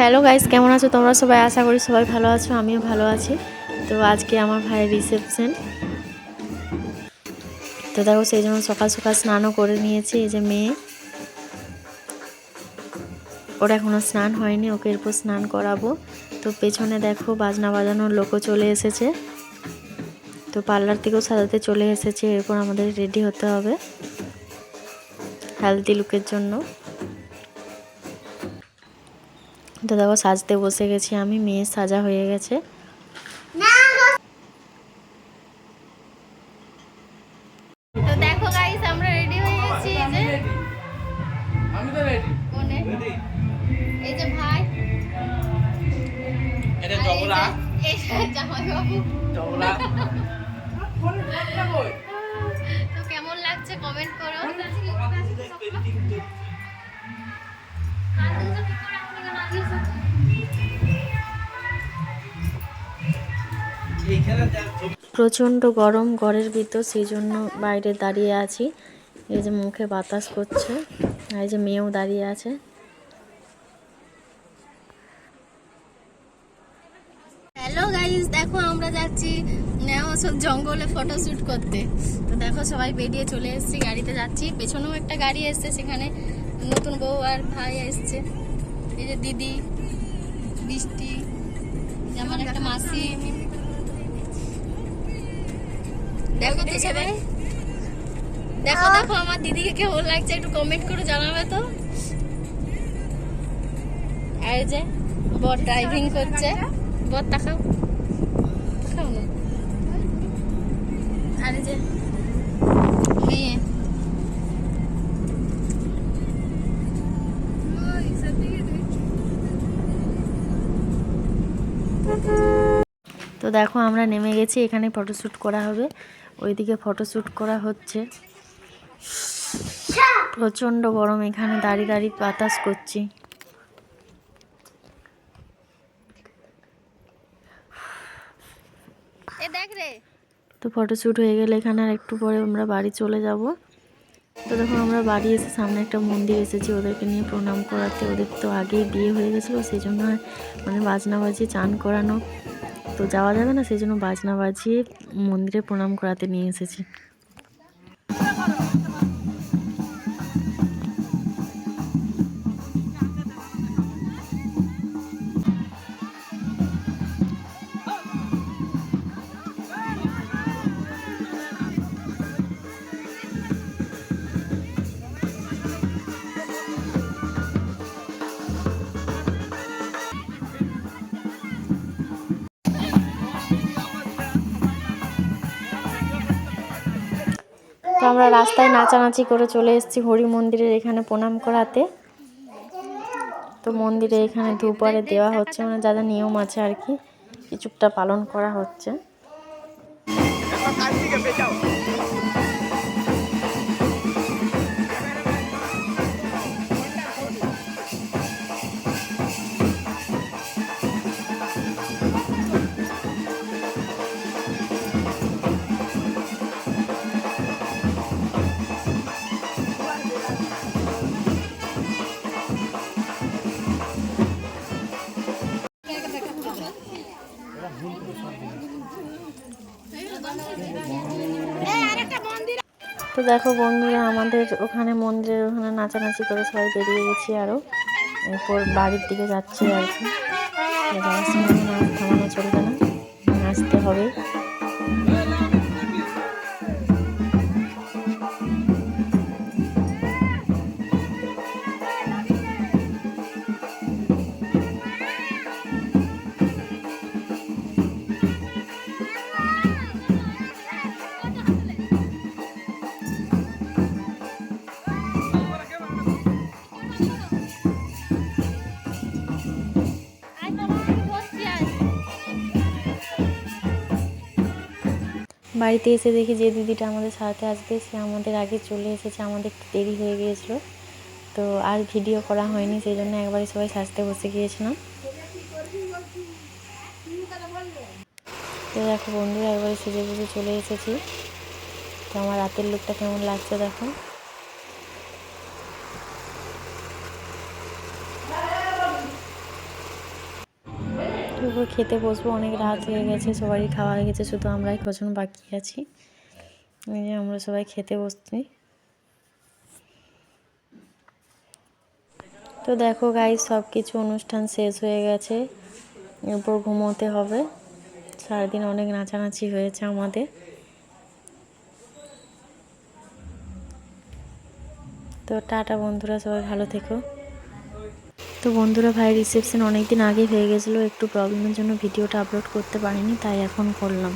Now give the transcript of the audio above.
Hello guys কেমন আছো? তোমরা সবাই? আশা করি সবাই ভালো আছো, আমিও ভালো আছি। তো আজকে আমার ভাইয়ের রিসেপশন তো দেখো, সেই জন্য সকাল সকাল স্নানও করে নিয়েছি, এই যে মেয়ে। ওর এখনও স্নান হয়নি, ওকে এরপর স্নান করাবো। তো পেছনে দেখো, বাজনা বাজানোর লোকও চলে এসেছে। তো পার্লার থেকেও সাজাতে চলে এসেছে, এরপর আমাদের রেডি হতে হবে। হেলদি লুকের জন্য। তো দেখো সাজতে বসে গেছি আমি মেয়ে সাজা হয়ে গেছে। তো দেখো গাইস আমরা রেডি হয়ে গেছি এই যে। আমি তো রেডি কোনে? এই যে ভাই। এটা আর এই যে- এই যে জামাইবাবু। জগলা তো প্রচণ্ড গরম, ঘরের ভিতর সেই জন্য বাইরে দাঁড়িয়ে আছি। এই যে মুখে বাতাস করছে এই যে মেয়েও দাঁড়িয়ে আছে। হ্যালো গাইস দেখো আমরা যাচ্ছি নেওয়াসব জঙ্গলে ফটো শুট করতে। তো দেখো সবাই বেরিয়ে চলে এসেছি, গাড়িতে যাচ্ছি। পেছনেও একটা গাড়ি এসছে সেখানে, নতুন বউ আর ভাই এসছে। এই যে দিদি বৃষ্টি এই যে আমার একটা মাসি। দেখো তো সবাই দেখো দেখো আমার দিদিকে কেমন লাগছে একটু কমেন্ট করে জানাবে তো। আর যে বর ড্রাইভিং করছে। বর তাকাও। তাকাও না। আর যে মেয়ে তো দেখো আমরা নেমে গেছি এখানে ফটোশ্যুট করা হবে। ওইদিকে ফটোশ্যুট করা হচ্ছে। প্রচণ্ড গরম এখানে দাঁড়িয়ে দাঁড়িয়ে বাতাস করছি। দেখ তো ফটোশ্যুট হয়ে গেলে এখানে আর একটু পরে আমরা বাড়ি চলে যাব। তো দেখো আমরা বাড়ি এসে সামনে একটা মন্দির এসেছি ওদেরকে নিয়ে প্রণাম করাতে। ওদের তো আগেই বিয়ে হয়ে গেছিল সেই জন্য মানে বাজনা বাজিয়ে চান করানো। তো যাওয়া যাবে না সেই জন্য বাজনা বাজিয়ে মন্দিরে প্রণাম করাতে নিয়ে এসেছি। আমরা রাস্তায় নাচানাচি করে চলে এসেছি হরি মন্দিরের এখানে প্রণাম করাতে। তো মন্দিরে এখানে দুপুরে দেওয়া হচ্ছে মানে যা যা নিয়ম আছে আর কি, কিছুটা পালন করা হচ্ছে। তো দেখো বন্ধুরা, আমাদের ওখানে মন্দিরের ওখানে নাচানাচি করে সবাই বেরিয়ে গেছি আরও এরপর বাড়ির দিকে যাচ্ছি আর কি। বাড়িতে এসে দেখি যে দিদিটা আমাদের সাথে আসবে, সে আমাদের আগে চলে এসেছে, আমাদের একটু দেরি হয়ে গিয়েছিল। তো আর ভিডিও করা হয়নি, সেই জন্য একবারে সবাই সাজতে বসে গিয়েছিলাম। তো দেখো বন্ধুরা, একবারে সেজে বুঝে চলে এসেছি। তো আমার রাতের লোকটা কেমন লাগছে দেখো। এরপর খেতে বসবো, অনেক রাত হয়ে গেছে, সবারই খাওয়া হয়ে গেছে, শুধু আমরাই কজন বাকি আছি। আমরা সবাই খেতে বসছি। তো দেখো গাই সব কিছু অনুষ্ঠান শেষ হয়ে গেছে। এরপর ঘুমোতে হবে। সারাদিন অনেক নাচানাচি হয়েছে আমাদের। তো টাটা বন্ধুরা, সবাই ভালো থেকো। তো বন্ধুরা, ভাই রিসেপশন অনেক দিন আগে হয়ে গেছিল। একটু প্রবলেমের জন্য ভিডিওটা আপলোড করতে পারিনি, তাই এখন করলাম।